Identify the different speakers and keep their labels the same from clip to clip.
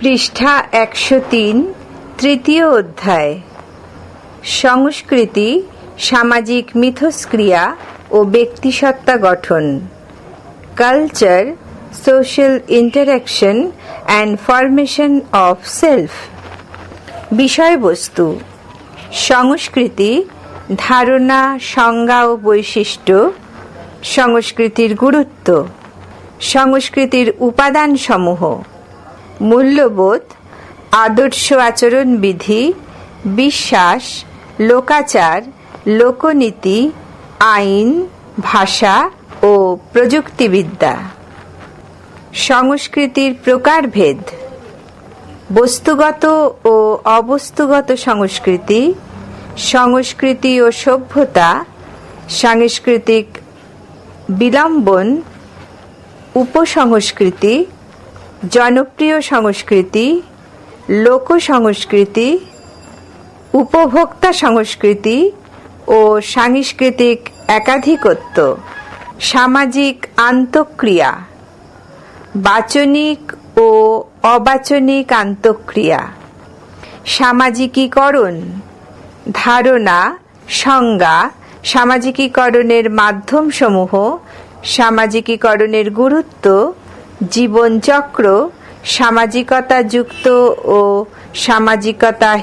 Speaker 1: পৃষ্ঠা একশো তিন, তৃতীয় অধ্যায়। সংস্কৃতি, সামাজিক মিথস্ক্রিয়া ও ব্যক্তিসত্তা গঠন। Culture, social interaction and formation of self. বিষয়বস্তু, সংস্কৃতি, ধারণা, সংজ্ঞা ও বৈশিষ্ট্য, সংস্কৃতির গুরুত্ব, সংস্কৃতির উপাদানসমূহ। মূল্যবোধ, আদর্শ আচরণবিধি বিশ্বাস, লোকাচার, লোকনীতি, আইন, ভাষা ও প্রযুক্তিবিদ্যা। সংস্কৃতির প্রকারভেদ, বস্তুগত ও অবস্তুগত সংস্কৃতি সংস্কৃতি ও সভ্যতা, সাংস্কৃতিক বিলম্বন, উপসংস্কৃতি জনপ্রিয় সংস্কৃতি লোক সংস্কৃতি উপভোক্তা সংস্কৃতি ও সাংস্কৃতিক একাধিকত্ব, সামাজিক আন্তঃক্রিয়া, বাচনিক ও অবাচনিক আন্তঃক্রিয়া, সামাজিকীকরণ, ধারণা, সংজ্ঞা, সামাজিকীকরণের মাধ্যমসমূহ, সামাজিকীকরণের গুরুত্ব জীবনচক্র সামাজিকতা যুক্ত ও সামাজিকতা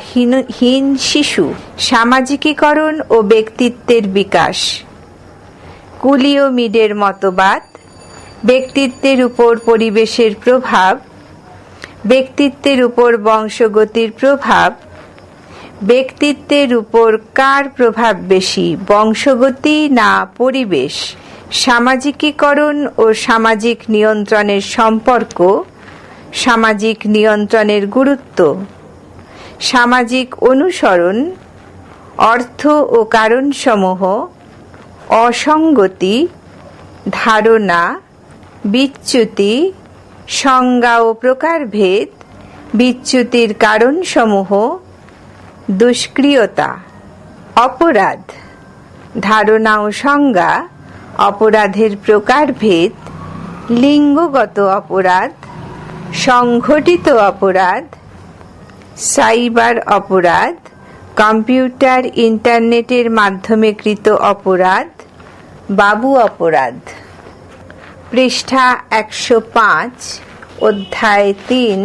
Speaker 1: হীন শিশু, সামাজিকীকরণ ও ব্যক্তিত্বের বিকাশ। কুলিও মিডের মতবাদ, ব্যক্তিত্বের উপর পরিবেশের প্রভাব, ব্যক্তিত্বের উপর বংশগতির প্রভাব, ব্যক্তিত্বের উপর কার প্রভাব বেশি, বংশগতি না পরিবেশ? সামাজিকীকরণ ও সামাজিক নিয়ন্ত্রণের সম্পর্ক, সামাজিক নিয়ন্ত্রণের গুরুত্ব, সামাজিক অনুসরণ, অর্থ ও কারণসমূহ, অসঙ্গতি, ধারণা, বিচ্যুতি, সংজ্ঞা ও প্রকারভেদ, বিচ্যুতির কারণসমূহ, দুষ্ক্রিয়তা, অপরাধ, ধারণা ও সংজ্ঞা অপরাধের প্রকারভেদ লিঙ্গগত অপরাধ, সংঘটিত অপরাধ, সাইবার অপরাধ, কম্পিউটার ইন্টারনেটের মাধ্যমে কৃত অপরাধ, বাবু অপরাধ। পৃষ্ঠা একশো পাঁচ, অধ্যায় তিন,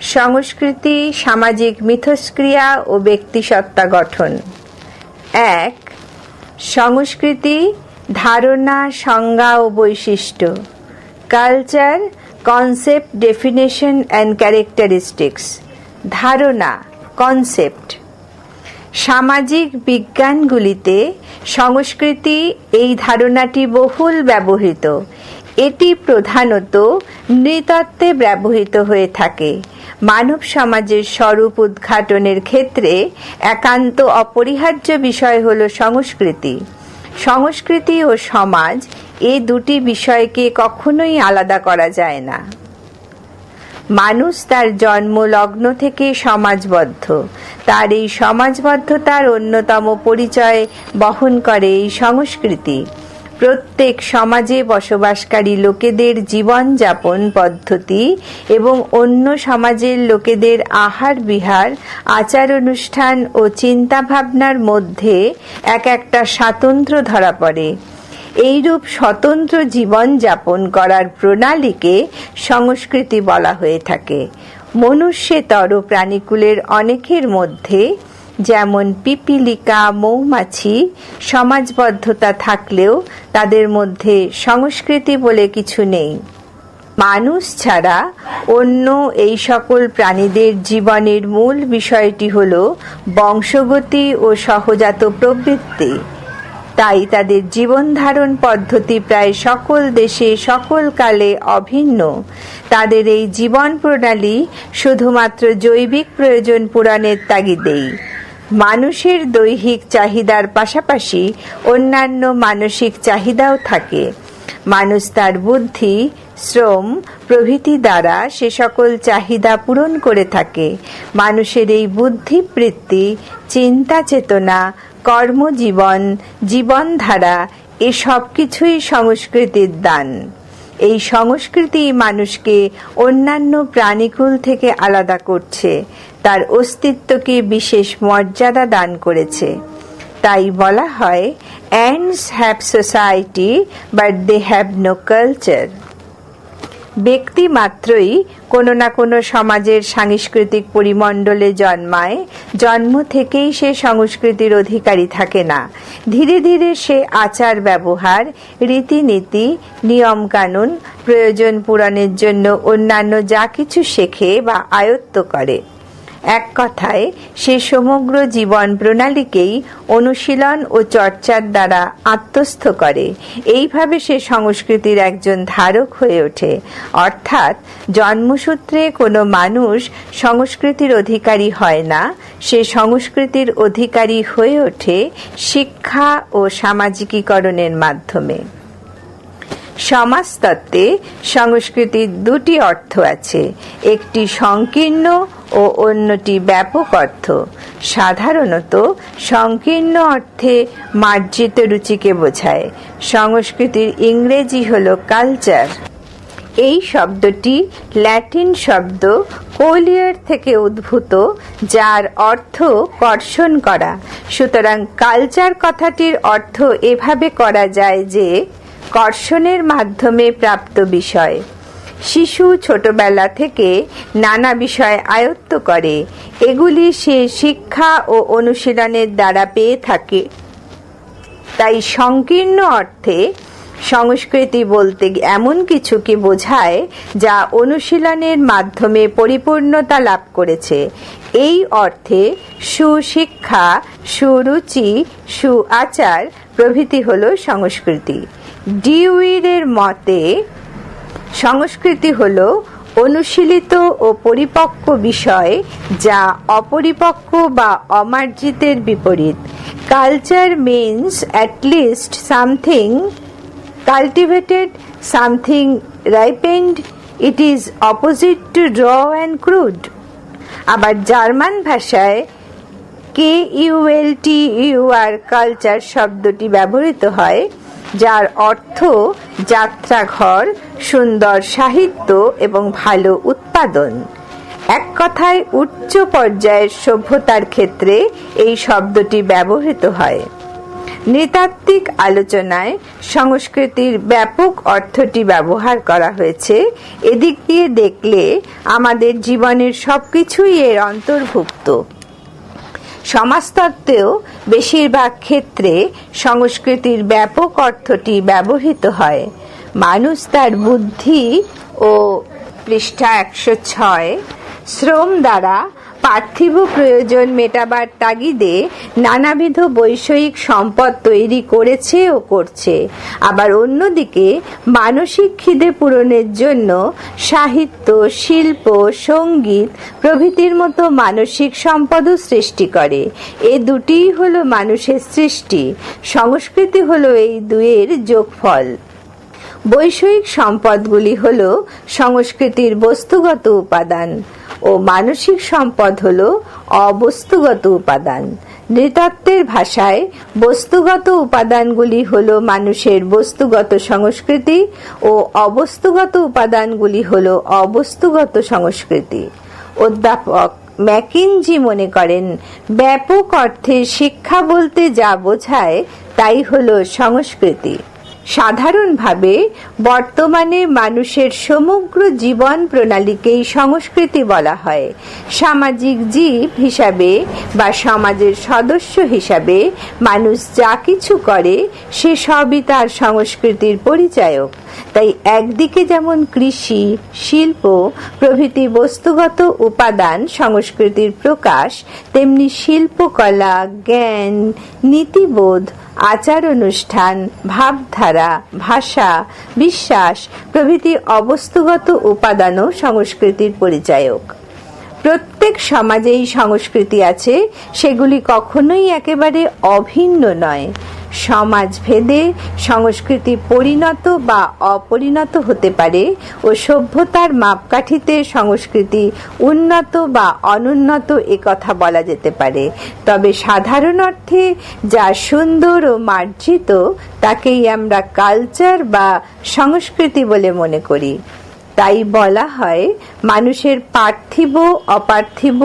Speaker 1: সংস্কৃতি, সামাজিক মিথস্ক্রিয়া ও ব্যক্তিসত্তা গঠন। এক সংস্কৃতি, ধারণা, সংজ্ঞা ও বৈশিষ্ট্য। Culture concept definition and characteristics ধারণা কনসেপ্ট সামাজিক বিজ্ঞানগুলিতে সংস্কৃতি এই ধারণাটি বহুল ব্যবহৃত। এটি প্রধানত নৃতত্ত্বে ব্যবহৃত হয়ে থাকে। মানব সমাজের স্বরূপ উদ্ঘাটনের ক্ষেত্রে একান্ত অপরিহার্য বিষয় হল সংস্কৃতি। সংস্কৃতি ও সমাজ এ দুটি বিষয়কে কখনোই আলাদা করা যায় না। মানুষ তার জন্ম লগ্ন থেকে সমাজবদ্ধ। তার এই সমাজবদ্ধতার অন্যতম পরিচয় বহন করে এই সংস্কৃতি। প্রত্যেক সমাজে বসবাসকারী লোকেদের জীবনযাপন পদ্ধতি এবং অন্য সমাজের লোকেদের আহার বিহার, আচার অনুষ্ঠান ও চিন্তাভাবনার মধ্যে এক একটা স্বাতন্ত্র্য ধরা পড়ে। এইরূপ স্বতন্ত্র জীবন যাপন করার প্রণালীকে সংস্কৃতি বলা হয়ে থাকে। মনুষ্যেতর প্রাণীকুলের অনেকের মধ্যে যেমন পিপিলিকা, মৌমাছি, সমাজবদ্ধতা থাকলেও তাদের মধ্যে সংস্কৃতি বলে কিছু নেই। মানুষ ছাড়া অন্য এই সকল প্রাণীদের জীবনের মূল বিষয়টি হল বংশগতি ও সহজাত প্রবৃত্তি। তাই তাদের জীবন ধারণ পদ্ধতি প্রায় সকল দেশে সকল কালে অভিন্ন। তাদের এই জীবন প্রণালী শুধুমাত্র জৈবিক প্রয়োজন পূরণের তাগিদেই। মানুষের দৈহিক চাহিদার পাশাপাশি অন্যান্য মানসিক চাহিদাও থাকে। মানুষ তার বুদ্ধি, শ্রম, প্রভৃতি দ্বারা সে সকল চাহিদা পূরণ করে থাকে। মানুষের এই বুদ্ধিবৃত্তি, চিন্তা চেতনা, কর্মজীবন, জীবনধারা, এসব কিছুই সংস্কৃতির দান। এই সংস্কৃতি মানুষকে অন্যান্য প্রাণীকুল থেকে আলাদা করছে। তার অস্তিত্বকে বিশেষ মর্যাদা দান করেছে। তাই বলা হয় ants have society but they have no culture ব্যক্তি মাত্রই কোনো না কোনো সমাজের সাংস্কৃতিক পরিমণ্ডলে জন্মায়, জন্ম থেকেই সে সংস্কৃতির অধিকারী থাকে না। ধীরে ধীরে সে আচার ব্যবহার, রীতিনীতি, নিয়মকানুন, প্রয়োজন পূরণের জন্য অন্যান্য যা কিছু শেখে বা আয়ত্ত করে। এক কথায়, সে সমগ্র জীবন প্রণালীকেই অনুশীলন ও চর্চার দ্বারা আত্মস্থ করে। এইভাবে সে সংস্কৃতির একজন ধারক হয়ে ওঠে। অর্থাৎ, জন্মসূত্রে কোনো মানুষ সংস্কৃতির অধিকারী হয় না, সে সংস্কৃতির অধিকারী হয়ে ওঠে শিক্ষা ও সামাজিকীকরণের মাধ্যমে। সমাজতত্ত্বে সংস্কৃতির দুটি অর্থ আছে। একটি সংকীর্ণ ও অন্যটি ব্যাপক অর্থ। সাধারণত সংকীর্ণ অর্থে মার্জিত রুচিকে বোঝায়। সংস্কৃতির ইংরেজি হল কালচার। এই শব্দটি ল্যাটিন শব্দ কোলিয়ার থেকে উদ্ভূত, যার অর্থ কর্ষণ করা। সুতরাং কালচার কথাটির অর্থ এভাবে করা যায় যে, কর্ষণের মাধ্যমে প্রাপ্ত বিষয়। শিশু ছোটবেলা থেকে নানা বিষয় আয়ত্ত করে। এগুলি সে শিক্ষা ও অনুশীলনের দ্বারা পেয়ে থাকে। তাই সংকীর্ণ অর্থে সংস্কৃতি বলতে এমন কিছুকে বোঝায় যা অনুশীলনের মাধ্যমে পরিপূর্ণতা লাভ করেছে। এই অর্থে সুশিক্ষা, সুরুচি সু আচার প্রভৃতি হল সংস্কৃতি। ডিউইরের মতে সংস্কৃতি হল অনুশীলিত ও পরিপক্ক বিষয় যা অপরিপক্ক বা অমার্জিতের বিপরীত। Culture means at least something cultivated something ripened it is opposite to raw and crude আবার জার্মান ভাষায় K U L T U R culture শব্দটি ব্যবহৃত হয়। যার অর্থ যাত্রাঘর, সুন্দর সাহিত্য এবং ভালো উৎপাদন। এক কথায় উচ্চ পর্যায়ের সভ্যতার ক্ষেত্রে এই শব্দটি ব্যবহৃত হয়। নৃতাত্ত্বিক আলোচনায় সংস্কৃতির ব্যাপক অর্থটি ব্যবহার করা হয়েছে। এদিক দিয়ে দেখলে আমাদের জীবনের সবকিছুই এর অন্তর্ভুক্ত। সমাজতত্ত্বেও বেশিরভাগ ক্ষেত্রে সংস্কৃতির ব্যাপক অর্থটি ব্যবহৃত হয়। মানুষ তার বুদ্ধি ও পৃষ্ঠা একশো ছয় শ্রম দ্বারা পার্থিব প্রয়োজন মেটাবার তাগিদে নানাবিধ বৈষয়িক সম্পদ তৈরি করেছে ও করছে। আবার অন্যদিকে মানসিক খিদে পূরণের জন্য সাহিত্য, শিল্প, সংগীত প্রভৃতির মতো মানসিক সম্পদও সৃষ্টি করে। এ দুটিই হলো মানুষের সৃষ্টি, সংস্কৃতি হলো এই দুয়ের যোগফল। বৈষয়িক সম্পদগুলি হল সংস্কৃতির বস্তুগত উপাদান। ও মানসিক সম্পদ হল অবস্তুগত উপাদান। নৃতত্ত্বের ভাষায় বস্তুগত উপাদানগুলি হল মানুষের বস্তুগত সংস্কৃতি ও অবস্তুগত উপাদানগুলি হল অবস্তুগত সংস্কৃতি। অধ্যাপক ম্যাকিনজি মনে করেন, ব্যাপক অর্থে শিক্ষা বলতে যা বোঝায় তাই হল সংস্কৃতি। সাধারণভাবে বর্তমানে মানুষের সমগ্র জীবন প্রণালীকেই সংস্কৃতি বলা হয়। সামাজিক জীব হিসাবে বা সমাজের সদস্য হিসাবে মানুষ যা কিছু করে, সে সবই তার সংস্কৃতির পরিচায়ক। তাই একদিকে যেমন কৃষি, শিল্প, প্রভৃতি বস্তুগত উপাদান সংস্কৃতির প্রকাশ, তেমনি শিল্পকলা, জ্ঞান, নীতিবোধ আচার অনুষ্ঠান ভাবধারা, ভাষা, বিশ্বাস, প্রভৃতি অবস্তুগত উপাদানও সংস্কৃতির পরিচায়ক। প্রত্যেক সমাজেই সংস্কৃতি আছে, সেগুলি কখনোই একেবারে অভিন্ন নয়। সমাজ ভেদে সংস্কৃতি পরিণত বা অপরিণত হতে পারে ও সভ্যতার মাপকাঠিতে সংস্কৃতি উন্নত বা অনুন্নত কথা বলা যেতে পারে। তবে সাধারণ অর্থে যা সুন্দর ও মার্জিত, তাকেই আমরা কালচার বা সংস্কৃতি বলে মনে করি। তাই বলা হয়, মানুষের পার্থিব, অপার্থিব,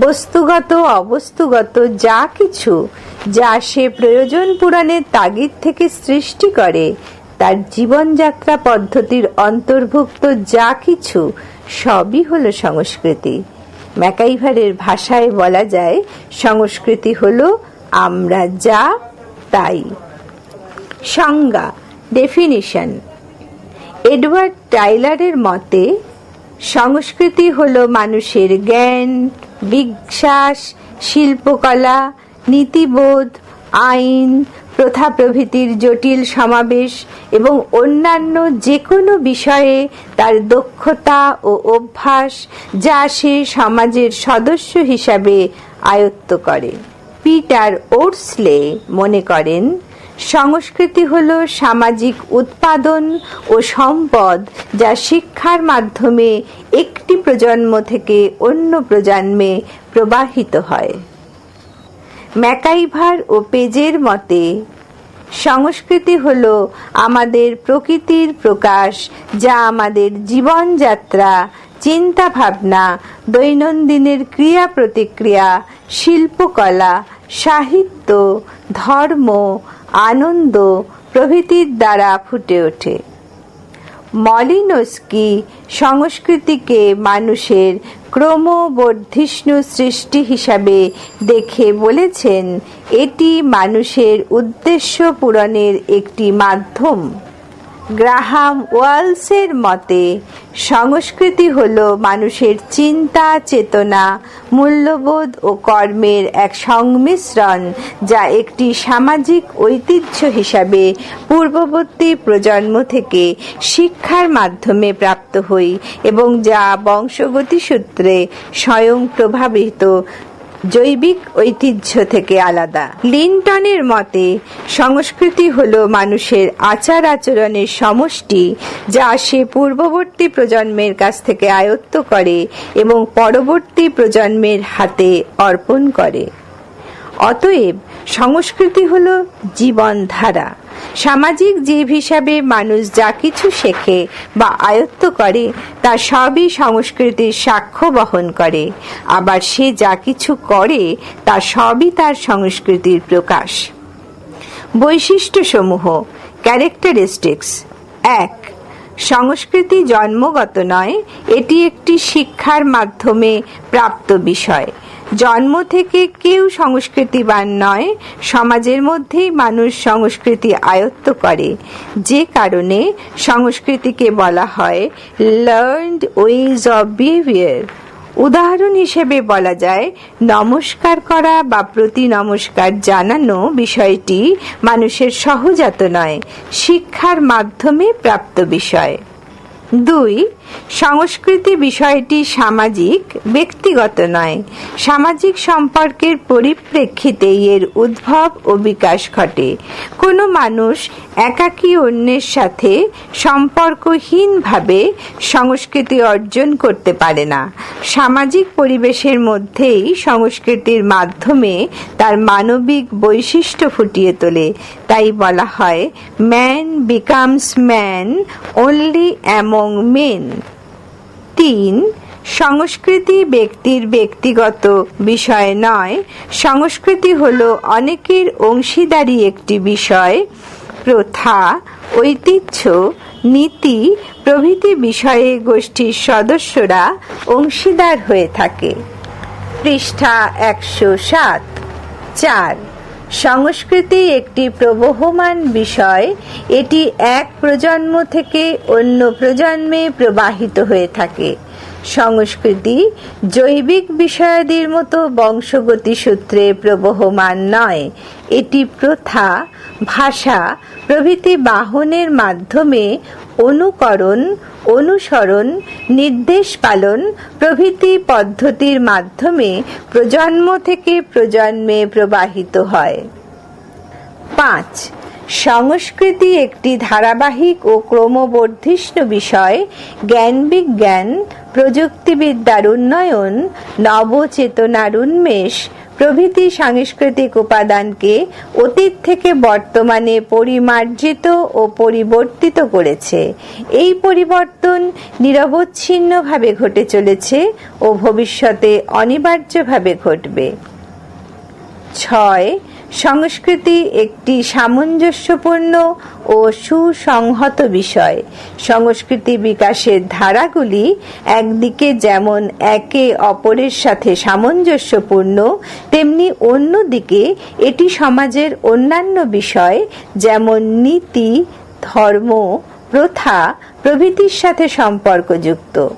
Speaker 1: বস্তুগত, অবস্তুগত যা কিছু যা সে প্রয়োজন পূরণের তাগিদ থেকে সৃষ্টি করে। তার জীবনযাত্রা পদ্ধতির অন্তর্ভুক্ত যা কিছু, সবই হলো সংস্কৃতি। ম্যাকাইভারের ভাষায় বলা যায়, সংস্কৃতি হলো আমরা যা, তাই। সংজ্ঞা ডেফিনিশন এডওয়ার্ড টাইলারের মতে, সংস্কৃতি হল মানুষের জ্ঞান বিশ্বাস শিল্পকলা নীতিবোধ, আইন, প্রথা প্রভৃতির জটিল সমাবেশ এবং অন্যান্য যে কোনো বিষয়ে তার দক্ষতা ও অভ্যাস যা সে সমাজের সদস্য হিসাবে আয়ত্ত করে। পিটার ওটসলে মনে করেন, সংস্কৃতি হল সামাজিক উৎপাদন ও সম্পদ যা শিক্ষার মাধ্যমে একটি প্রজন্ম থেকে অন্য প্রজন্মে প্রবাহিত হয়। ম্যাকাইভার ও পেজের মতে, সংস্কৃতি হল আমাদের প্রকৃতির প্রকাশ, যা আমাদের জীবনযাত্রা চিন্তা ভাবনা দৈনন্দিনের ক্রিয়া প্রতিক্রিয়া শিল্পকলা, সাহিত্য, ধর্ম, আনন্দ প্রভৃতির দ্বারা ফুটে ওঠে। মলিনস্কি সংস্কৃতিকে মানুষের ক্রমবর্ধিষ্ণু সৃষ্টি হিসাবে দেখে বলেছেন এটি মানুষের উদ্দেশ্য পূরণের একটি মাধ্যম। গ্রাহাম ওয়ালসের মতে, সংস্কৃতি হল মানুষের চিন্তা, চেতনা, মূল্যবোধ ও কর্মের এক সংমিশ্রণ যা একটি সামাজিক ঐতিহ্য হিসাবে পূর্ববর্তী প্রজন্ম থেকে শিক্ষার মাধ্যমে প্রাপ্ত হই এবং যা বংশগতি সূত্রে স্বয়ং প্রভাবিত জৈবিক ঐতিহ্য থেকে আলাদা। লিন্টনের মতে, সংস্কৃতি হল মানুষের আচার আচরণের সমষ্টি, যা সে পূর্ববর্তী প্রজন্মের কাছ থেকে আয়ত্ত করে এবং পরবর্তী প্রজন্মের হাতে অর্পণ করে। অতএব সংস্কৃতি হল জীবনধারা। সামাজিক জীব হিসাবে মানুষ যা কিছু শেখে বা আয়ত্ত করে, তা সবই সংস্কৃতির সাক্ষ্য বহন করে। আবার সে যা কিছু করে, তা সবই তার সংস্কৃতির প্রকাশ। বৈশিষ্ট্যসমূহ ক্যারেক্টারিস্টিক্স এক, সংস্কৃতি জন্মগত নয়, এটি একটি শিক্ষার মাধ্যমে প্রাপ্ত বিষয়। জন্ম থেকে কেউ সংস্কৃতিবান নয়, সমাজের মধ্যেই মানুষ সংস্কৃতি আয়ত্ত করে। যে কারণে সংস্কৃতিকে বলা হয় লার্নড ওয়েজ অব বিহেভিয়ার উদাহরণ হিসেবে বলা যায়, নমস্কার করা বা প্রতি নমস্কার জানানো বিষয়টি মানুষের সহজাত নয়, শিক্ষার মাধ্যমে প্রাপ্ত বিষয়। দুই সংস্কৃতি বিষয়টি সামাজিক, ব্যক্তিগত নয়। সামাজিক সম্পর্কের পরিপ্রেক্ষিতে এর উদ্ভব ও বিকাশ ঘটে। কোনো মানুষ একাকী অন্যের সাথে সম্পর্কহীনভাবে সংস্কৃতি অর্জন করতে পারে না। সামাজিক পরিবেশের মধ্যেই সংস্কৃতির মাধ্যমে তার মানবিক বৈশিষ্ট্য ফুটিয়ে তোলে। তাই বলা হয় man becomes man only among men তিন, সংস্কৃতি ব্যক্তির ব্যক্তিগত বিষয় নয়। সংস্কৃতি হল অনেকের অংশীদারি একটি বিষয়। প্রথা, ঐতিহ্য, নীতি প্রভৃতি বিষয়ে গোষ্ঠীর সদস্যরা অংশীদার হয়ে থাকে। পৃষ্ঠা একশো সাত। চার সংস্কৃতি একটি প্রবহমান বিষয়। এটি এক প্রজন্ম থেকে অন্য প্রজন্মে প্রবাহিত হয়ে থাকে। সংস্কৃতি জৈবিক বিষয়াদির মতো বংশগতি সূত্রে প্রবহমান নয়। এটি প্রথা, ভাষা, প্রভৃতি বাহনের মাধ্যমে অনুকরণ অনুসরণ নির্দেশ পালন প্রভৃতি পদ্ধতির মাধ্যমে প্রজন্ম থেকে প্রজন্মে প্রবাহিত হয়। পাঁচ সংস্কৃতি একটি ধারাবাহিক ও ক্রমবর্ধিষ্ণু বিষয়। জ্ঞান বিজ্ঞান, প্রযুক্তিবিদ্যার উন্নয়ন, নবচেতনার উন্মেষ প্রভৃতি সাংস্কৃতিক উপাদানকে অতীত থেকে বর্তমানে পরিমার্জিত ও পরিবর্তিত করেছে। এই পরিবর্তন নিরবচ্ছিন্নভাবে ঘটে চলেছে ও ভবিষ্যতে অনিবার্যভাবে ঘটবে। ছয় সংস্কৃতি একটি সামঞ্জস্যপূর্ণ ও সুসংহত বিষয়। সংস্কৃতি বিকাশের ধারাগুলি একদিকে যেমন একে অপরের সাথে সামঞ্জস্যপূর্ণ, তেমনি অন্যদিকে এটি সমাজের অন্যান্য বিষয়, যেমন নীতি, ধর্ম, প্রথা, প্রভৃতির সাথে সম্পর্কযুক্ত।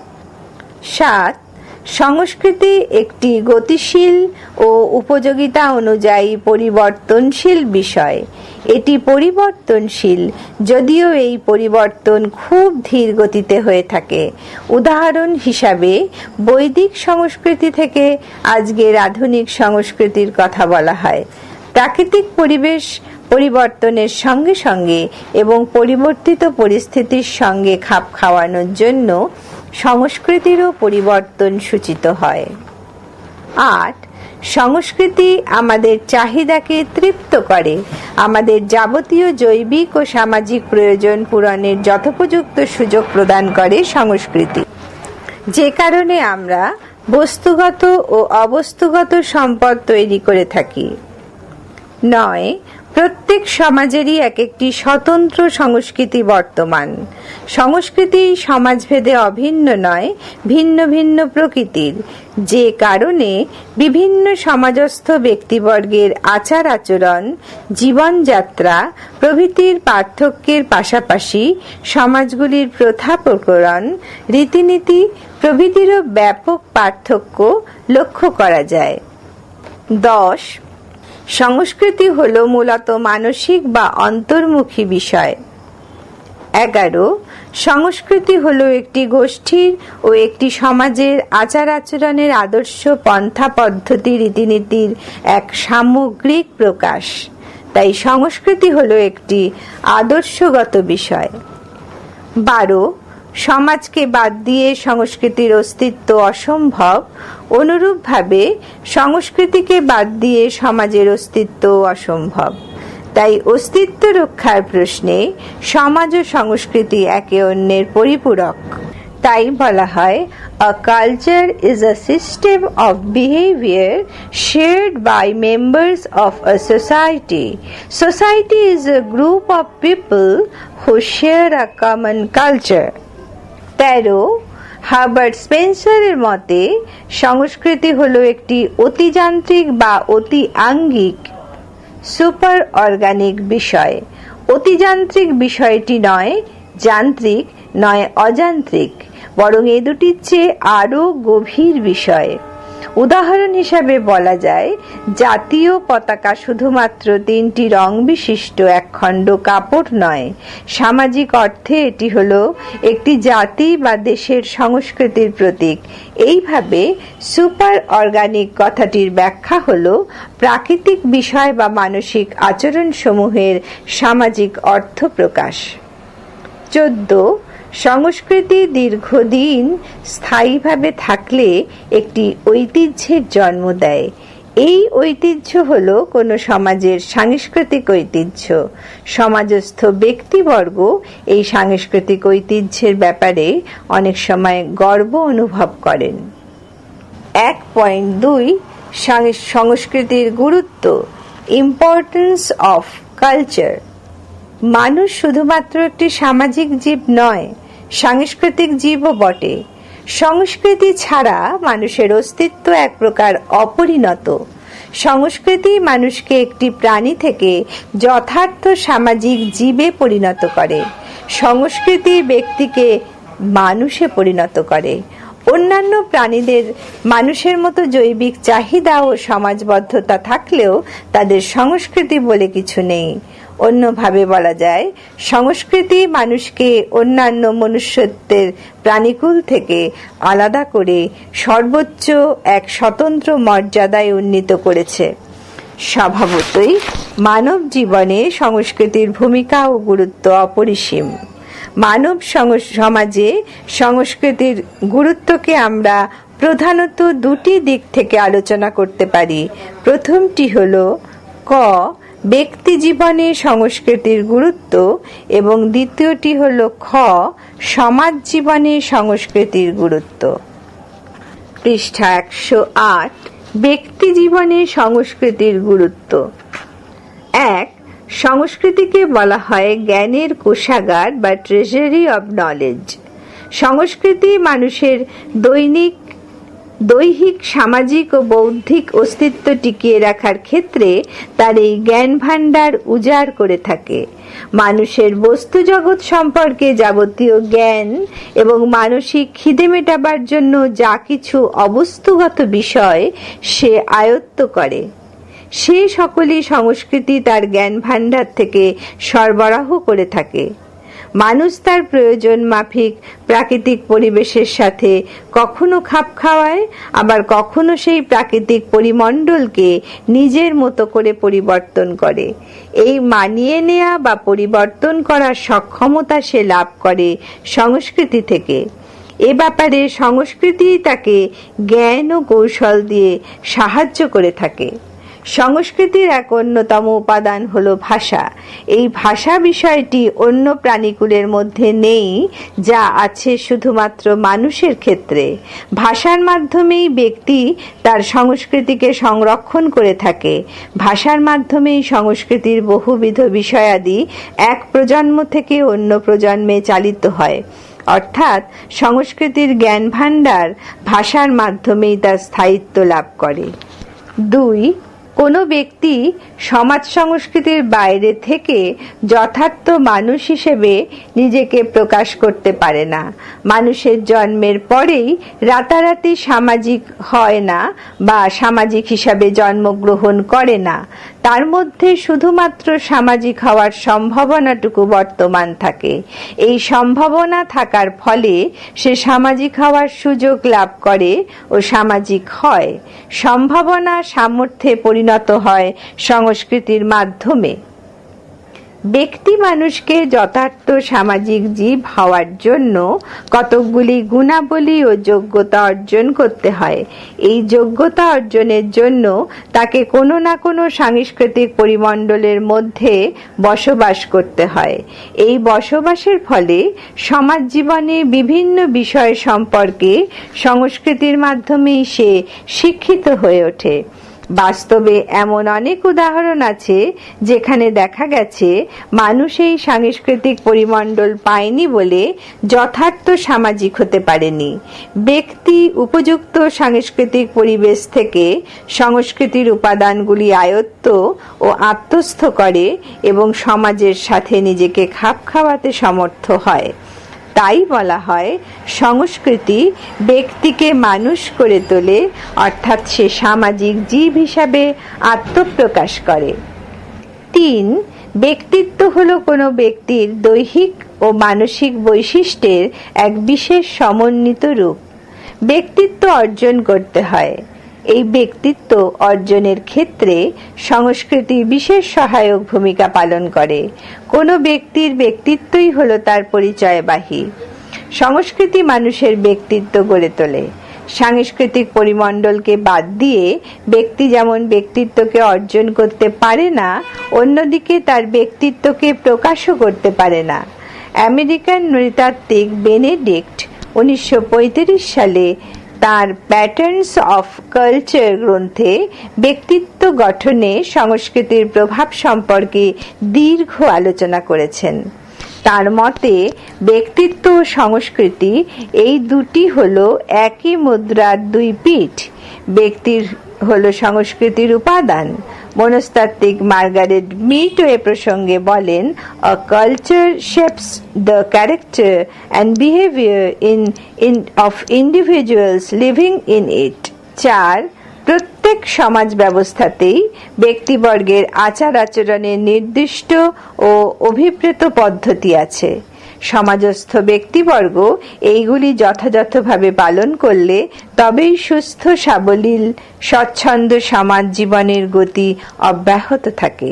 Speaker 1: সাত সংস্কৃতি একটি গতিশীল ও উপযোগিতা অনুযায়ী পরিবর্তনশীল বিষয়। এটি পরিবর্তনশীল, যদিও এই পরিবর্তন খুব ধীর গতিতে হয়ে থাকে। উদাহরণ হিসাবে, বৈদিক সংস্কৃতি থেকে আজকের আধুনিক সংস্কৃতির কথা বলা হয়। প্রাকৃতিক পরিবেশ পরিবর্তনের সঙ্গে সঙ্গে এবং পরিবর্তিত পরিস্থিতির সঙ্গে খাপ খাওয়ানোর জন্য সংস্কৃতিরও পরিবর্তন সূচিত হয়। আট, সংস্কৃতি আমাদের চাহিদাকে তৃপ্ত করে। আমাদের যাবতীয় জৈবিক ও সামাজিক প্রয়োজন পূরণের যথোপযুক্ত সুযোগ প্রদান করে সংস্কৃতি। যে কারণে আমরা বস্তুগত ও অবস্তুগত সম্পদ তৈরি করে থাকি। নয়, প্রত্যেক সমাজেরই এক একটি স্বতন্ত্র সংস্কৃতি বর্তমান। সংস্কৃতি সমাজভেদে অভিন্ন নয়, ভিন্ন ভিন্ন প্রকৃতির। যে কারণে বিভিন্ন সমাজস্থ ব্যক্তিবর্গের আচার আচরণ, জীবনযাত্রা, প্রভৃতির পার্থক্যের পাশাপাশি সমাজগুলির প্রথা প্রকরণ, রীতিনীতি, প্রভৃতিরও ব্যাপক পার্থক্য লক্ষ্য করা যায়। দশ, সংস্কৃতি হল মূলত মানসিক বা অন্তর্মুখী বিষয়। এগারো সংস্কৃতি হল একটি গোষ্ঠীর ও একটি সমাজের আচার আচরণের আদর্শ পন্থা পদ্ধতি, রীতিনীতির এক সামগ্রিক প্রকাশ। তাই সংস্কৃতি হল একটি আদর্শগত বিষয়। বারো, সমাজকে বাদ দিয়ে সংস্কৃতির অস্তিত্ব অসম্ভব। অনুরূপভাবে সংস্কৃতিকে বাদ দিয়ে সমাজের অস্তিত্ব অসম্ভব। তাই অস্তিত্ব রক্ষার প্রশ্নে সমাজ ও সংস্কৃতি একে অন্যের পরিপূরক। তাই বলা হয় a culture is a system of behaviour shared by members of a society society is a group of people who share a common culture তেরো, হার্বার্ট স্পেন্সারের মতে, সংস্কৃতি হলো একটি অতিযান্ত্রিক বা অতি আঙ্গিক সুপার অর্গানিক বিষয়। অতিযান্ত্রিক বিষয়টি নয়, যান্ত্রিক নয় অযান্ত্রিক, বরং এ দুটির চেয়ে আরও গভীর বিষয়। উদাহরণ হিসাবে বলা যায়, জাতীয় পতাকা শুধুমাত্র তিনটি রং বিশিষ্ট একখণ্ড কাপড় নয়। সামাজিক অর্থে এটি হল একটি জাতি বা দেশের সংস্কৃতির প্রতীক। এইভাবে সুপার অর্গানিক কথাটির ব্যাখ্যা হল প্রাকৃতিক বিষয় বা মানসিক আচরণ সমূহের সামাজিক অর্থ প্রকাশ চোদ্দ সংস্কৃতি দীর্ঘদিন স্থায়ীভাবে থাকলে একটি ঐতিহ্যের জন্ম দেয়। এই ঐতিহ্য হল কোনো সমাজের সাংস্কৃতিক ঐতিহ্য। সমাজস্থ ব্যক্তিবর্গ এই সাংস্কৃতিক ঐতিহ্যের ব্যাপারে অনেক সময় গর্ব অনুভব করেন। এক পয়েন্ট দুই সংস্কৃতির গুরুত্ব ইম্পর্টেন্স অফ কালচার মানুষ শুধুমাত্র একটি সামাজিক জীব নয় সাংস্কৃতিক জীবও বটে। সংস্কৃতি ছাড়া মানুষের অস্তিত্ব এক প্রকার অপরিণত। সংস্কৃতি মানুষকে একটি প্রাণী থেকে যথার্থ সামাজিক জীবে পরিণত করে। সংস্কৃতি ব্যক্তিকে মানুষে পরিণত করে। অন্যান্য প্রাণীদের মানুষের মতো জৈবিক চাহিদা ও সমাজবদ্ধতা থাকলেও তাদের সংস্কৃতি বলে কিছু নেই। অন্যভাবে বলা যায়, সংস্কৃতি মানুষকে অন্যান্য মনুষ্যত্বের প্রাণীকুল থেকে আলাদা করে সর্বোচ্চ এক স্বতন্ত্র মর্যাদায় উন্নীত করেছে। স্বভাবতই মানব জীবনে সংস্কৃতির ভূমিকা ও গুরুত্ব অপরিসীম। মানব সমাজে সংস্কৃতির গুরুত্বকে আমরা প্রধানত দুটি দিক থেকে আলোচনা করতে পারি। প্রথমটি হলো ক ব্যক্তি জীবনে সংস্কৃতির গুরুত্ব এবং দ্বিতীয়টি হল খ, সমাজ জীবনে সংস্কৃতির গুরুত্ব। পৃষ্ঠা একশো আট, ব্যক্তি জীবনে সংস্কৃতির গুরুত্ব। এক, সংস্কৃতিকে বলা হয় জ্ঞানের কোষাগার বা ট্রেজারি অব নলেজ সংস্কৃতি মানুষের দৈনিক দৈহিক, সামাজিক ও বৌদ্ধিক অস্তিত্ব টিকিয়ে রাখার ক্ষেত্রে তার এই জ্ঞান ভাণ্ডার উজাড় করে থাকে। মানুষের বস্তু জগৎ সম্পর্কে যাবতীয় জ্ঞান এবং মানসিক খিদে মেটাবার জন্য যা কিছু অবস্তুগত বিষয় সে আয়ত্ত করে। সে সকলই সংস্কৃতি তার জ্ঞান ভাণ্ডার থেকে সরবরাহ করে থাকে। মানুষ তার প্রয়োজন মাফিক প্রাকৃতিক পরিবেশের সাথে। কখনো খাপ খাওয়ায়, আবার কখনো সেই প্রাকৃতিক পরিমণ্ডলকে নিজের মতো করে পরিবর্তন করে। এই মানিয়ে নেয়া বা পরিবর্তন করার সক্ষমতা সে লাভ করে সংস্কৃতি থেকে। এ ব্যাপারে সংস্কৃতি তাকে জ্ঞান ও কৌশল দিয়ে সাহায্য করে থাকে। সংস্কৃতির এক অন্যতম উপাদান হলো ভাষা। এই ভাষা বিষয়টি অন্য প্রাণীকুলের মধ্যে নেই, যা আছে শুধুমাত্র মানুষের ক্ষেত্রে। ভাষার মাধ্যমেই ব্যক্তি তার সংস্কৃতিকে সংরক্ষণ করে থাকে। ভাষার মাধ্যমেই সংস্কৃতির বহুবিধ বিষয়াদি এক প্রজন্ম থেকে অন্য প্রজন্মে চালিত হয়। অর্থাৎ সংস্কৃতির জ্ঞান ভাণ্ডার ভাষার মাধ্যমেই তার স্থায়িত্ব লাভ করে। দুই কোনো ব্যক্তি সমাজ সংস্কৃতির বাইরে থেকে যথার্থ মানুষ হিসেবে নিজেকে প্রকাশ করতে পারে না। মানুষের জন্মের পরেই রাতারাতি সামাজিক হয় না বা সামাজিক হিসাবে জন্মগ্রহণ করে না। তার মধ্যে শুধুমাত্র সামাজিক হওয়ার সম্ভাবনাটুকু বর্তমান থাকে। এই সম্ভাবনা থাকার ফলে সে সামাজিক হওয়ার সুযোগ লাভ করে ও সামাজিক হয়। সম্ভাবনা সামর্থ্যে পরিণত হয় সংস্কৃতির মাধ্যমে। ব্যক্তি মানুষকে যথার্থ সামাজিক জীব হওয়ার জন্য কতকগুলি গুণাবলী ও যোগ্যতা অর্জন করতে হয়। এই যোগ্যতা অর্জনের জন্য তাকে কোনো না কোনো সাংস্কৃতিক পরিমণ্ডলের মধ্যে বসবাস করতে হয়। এই বসবাসের ফলে সমাজ জীবনে বিভিন্ন বিষয় সম্পর্কে সংস্কৃতির মাধ্যমেই সে শিক্ষিত হয়ে ওঠে। বাস্তবে এমন অনেক উদাহরণ আছে যেখানে দেখা গেছে মানুষ এই সাংস্কৃতিক পরিমণ্ডল পায়নি বলে যথার্থ সামাজিক হতে পারেনি। ব্যক্তি উপযুক্ত সাংস্কৃতিক পরিবেশ থেকে সংস্কৃতির উপাদানগুলি আয়ত্ত ও আত্মস্থ করে এবং সমাজের সাথে নিজেকে খাপ খাওয়াতে সমর্থ হয়। তাই বলা হয়, সংস্কৃতি ব্যক্তিকে মানুষ করে তোলে, অর্থাৎ সে সামাজিক জীব হিসাবে আত্মপ্রকাশ করে। তিন, ব্যক্তিত্ব হলো কোনো ব্যক্তির দৈহিক ও মানসিক বৈশিষ্ট্যের এক বিশেষ সমন্বিত রূপ। ব্যক্তিত্ব অর্জন করতে হয়। এই ব্যক্তিত্ব অর্জনের ক্ষেত্রে সংস্কৃতি বিশেষ সহায়ক ভূমিকা পালন করে। কোনো ব্যক্তির ব্যক্তিত্বই হলো তার পরিচয়বাহী। সংস্কৃতি মানুষের ব্যক্তিত্ব গড়ে তোলে। সাংস্কৃতিক পরিমণ্ডলকে বাদ দিয়ে ব্যক্তি যেমন ব্যক্তিত্বকে অর্জন করতে পারে না, অন্যদিকে তার ব্যক্তিত্বকে প্রকাশও করতে পারে না। আমেরিকান নৃতাত্ত্বিক বেনেডিক্ট উনিশশো পঁয়ত্রিশ সালে তার প্যাটার্নস অফ কালচার গ্রন্থে ব্যক্তিত্ব গঠনে সংস্কৃতির প্রভাব সম্পর্কে দীর্ঘ আলোচনা করেছেন। তার মতে, ব্যক্তিত্ব ও সংস্কৃতি এই দুটি হলো একই মুদ্রার দুই পিঠ। ব্যক্তির হলো সংস্কৃতির উপাদান মনস্তাত্ত্বিক মার্গারেট মিটো এ প্রসঙ্গে বলেন a culture shapes the character and behaviour in in of individuals living in it চার, প্রত্যেক সমাজ ব্যবস্থাতেই ব্যক্তিবর্গের আচার আচরণের নির্দিষ্ট ও অভিপ্রেত পদ্ধতি আছে। সমাজস্থ ব্যক্তিবর্গ এইগুলি যথাযথভাবে পালন করলে তবেই সুস্থ, সাবলীল, স্বচ্ছন্দ সমাজ জীবনের গতি অব্যাহত থাকে।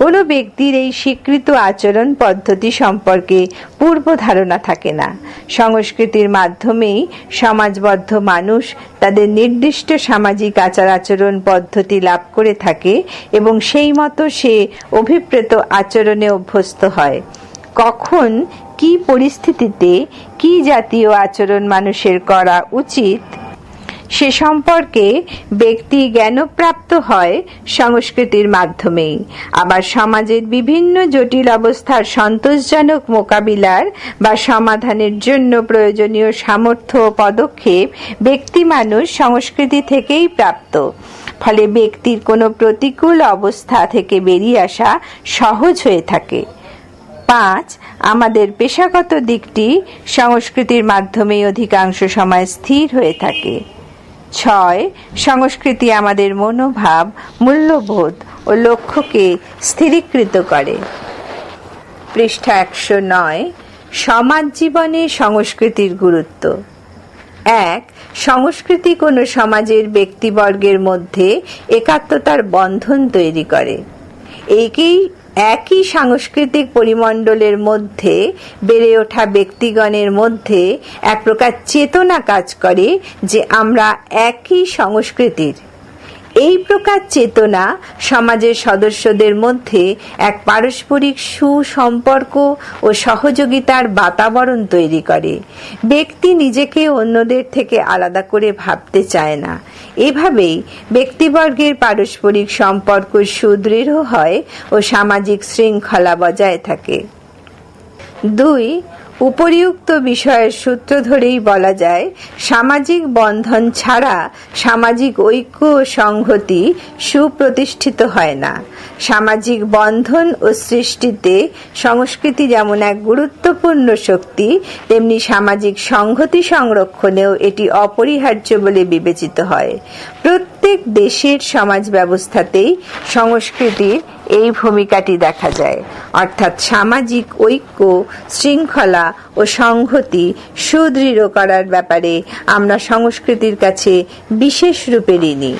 Speaker 1: কোনো ব্যক্তির এই স্বীকৃত আচরণ পদ্ধতি সম্পর্কে পূর্ব ধারণা থাকে না। সংস্কৃতির মাধ্যমেই সমাজবদ্ধ মানুষ তাদের নির্দিষ্ট সামাজিক আচার আচরণ পদ্ধতি লাভ করে থাকে এবং সেই মতো সে অভিপ্রেত আচরণে অভ্যস্ত হয়। কখন কি পরিস্থিতিতে কি জাতীয় আচরণ মানুষের করা উচিত? সে সম্পর্কে ব্যক্তি জ্ঞানপ্রাপ্ত হয় সংস্কৃতির মাধ্যমেই। আবার সমাজের বিভিন্ন জটিল অবস্থার সন্তোষজনক মোকাবিলার বা সমাধানের জন্য প্রয়োজনীয় সামর্থ্য পদক্ষেপ ব্যক্তি মানুষ সংস্কৃতি থেকেই প্রাপ্ত। ফলে ব্যক্তির কোনো প্রতিকূল অবস্থা থেকে বেরিয়ে আসা সহজ হয়ে থাকে। পাঁচ, আমাদের পেশাগত দিকটি সংস্কৃতির মাধ্যমেই অধিকাংশ সময় স্থির হয়ে থাকে। ছয়, সংস্কৃতি আমাদের মনোভাব, মূল্যবোধ ও লক্ষ্যকে স্থিরীকৃত করে। পৃষ্ঠা একশো নয়, সমাজ জীবনে সংস্কৃতির গুরুত্ব। এক, সংস্কৃতি কোনো সমাজের ব্যক্তিবর্গের মধ্যে একাত্মতার বন্ধন তৈরি করে। এইকেই একই সাংস্কৃতিক পরিমণ্ডলের মধ্যে বেড়ে ওঠা ব্যক্তিগণের মধ্যে এক প্রকার চেতনা কাজ করে যে আমরা একই সংস্কৃতির। এই প্রকার চেতনা সমাজের সদস্যদের মধ্যে এক পারস্পরিক সুসম্পর্ক ও সহযোগিতার বাতাবরণ তৈরি করে। ব্যক্তি নিজেকে অন্যদের থেকে আলাদা করে ভাবতে চায় না। এভাবেই ব্যক্তিবর্গের পারস্পরিক সম্পর্ক সুদৃঢ় হয় ও সামাজিক শৃঙ্খলা বজায় থাকে। দুই উপরিউক্ত বিষয়ের সূত্র ধরেই বলা যায়, সামাজিক বন্ধন ছাড়া সামাজিক ঐক্য ও সংহতি সুপ্রতিষ্ঠিত হয় না। সামাজিক বন্ধন ও সৃষ্টিতে সংস্কৃতি যেমন এক গুরুত্বপূর্ণ শক্তি, তেমনি সামাজিক সংহতি সংরক্ষণেও এটি অপরিহার্য বলে বিবেচিত হয়। দেশের সমাজ ব্যবস্থাতেই সংস্কৃতির এই ভূমিকাটি দেখা যায়। অর্থাৎ সামাজিক ঐক্য, শৃঙ্খলা ও সংহতি সুদৃঢ় করার ব্যাপারে আমরা সংস্কৃতির কাছে বিশেষ রূপে ঋণী।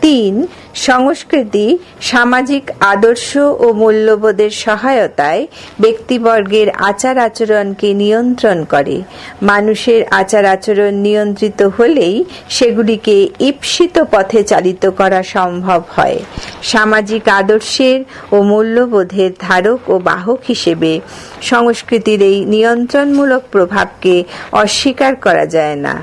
Speaker 1: তিন সংস্কৃতি, সামাজিক আদর্শ ও মূল্যবোধের সহায়তায় ব্যক্তিবর্গের আচার আচরণকে নিয়ন্ত্রণ করে। মানুষের আচার আচরণ নিয়ন্ত্রিত হলেই সেগুলিকে ঈপ্সিত পথে চালিত করা সম্ভব হয়। সামাজিক আদর্শের ও মূল্যবোধের ধারক ও বাহক হিসেবে সংস্কৃতির এই নিয়ন্ত্রণমূলক প্রভাবকে অস্বীকার করা যায় না।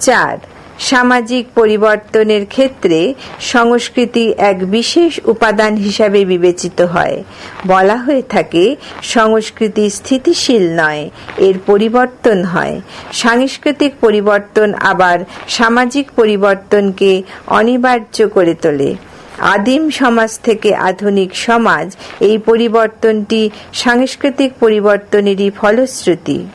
Speaker 1: চার সামাজিক পরিবর্তনের ক্ষেত্রে সংস্কৃতি এক বিশেষ উপাদান হিসাবে বিবেচিত হয়। বলা হয়ে থাকে, সংস্কৃতি স্থিতিশীল নয়, এর পরিবর্তন হয়। সাংস্কৃতিক পরিবর্তন আবার সামাজিক পরিবর্তনকে অনিবার্য করে তোলে। আদিম সমাজ থেকে আধুনিক সমাজ এই পরিবর্তনটি সাংস্কৃতিক পরিবর্তনেরই ফলশ্রুতি।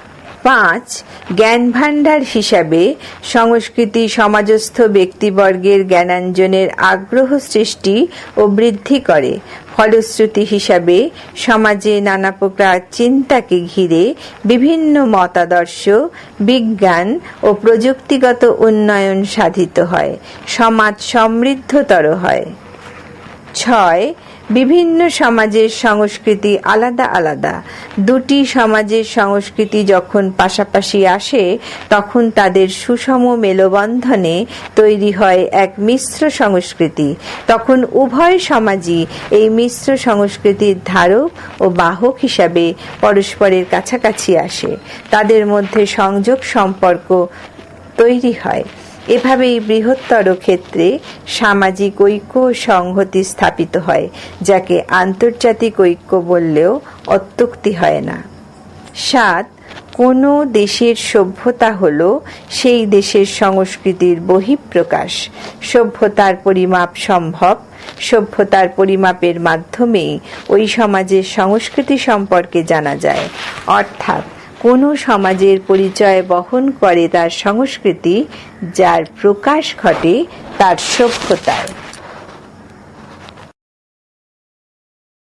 Speaker 1: পাঁচ জ্ঞান ভাণ্ডার হিসাবে সংস্কৃতি সমাজস্থ ব্যক্তিবর্গের জ্ঞানাঞ্জনের আগ্রহ সৃষ্টি ও বৃদ্ধি করে। ফলশ্রুতি হিসাবে সমাজে নানা প্রকার চিন্তাকে ঘিরে বিভিন্ন মতাদর্শ, বিজ্ঞান ও প্রযুক্তিগত উন্নয়ন সাধিত হয়। সমাজ সমৃদ্ধতর হয়। ছয় বিভিন্ন সমাজের সংস্কৃতি আলাদা আলাদা। দুটি সমাজের সংস্কৃতি যখন পাশাপাশি আসে, তখন তাদের সুষম মেলবন্ধনে তৈরি হয় এক মিশ্র সংস্কৃতি। তখন উভয় সমাজই এই মিশ্র সংস্কৃতির ধারক ও বাহক হিসাবে পরস্পরের কাছাকাছি আসে। তাদের মধ্যে সংযোগ সম্পর্ক তৈরি হয়। এভাবেই বৃহত্তর ক্ষেত্রে সামাজিক ঐক্য সংহতি স্থাপিত হয়, যাকে আন্তর্জাতিক ঐক্য বললেও অত্যুক্তি হয় না। সাত, কোনো দেশের সভ্যতা হল সেই দেশের সংস্কৃতির বহিঃপ্রকাশ। সভ্যতার পরিমাপ সম্ভব। সভ্যতার পরিমাপের মাধ্যমেই ওই সমাজের সংস্কৃতি সম্পর্কে জানা যায়। অর্থাৎ কোনো সমাজের পরিচয় বহন করে তার সংস্কৃতি যার প্রকাশ ঘটে তার সভ্যতায়।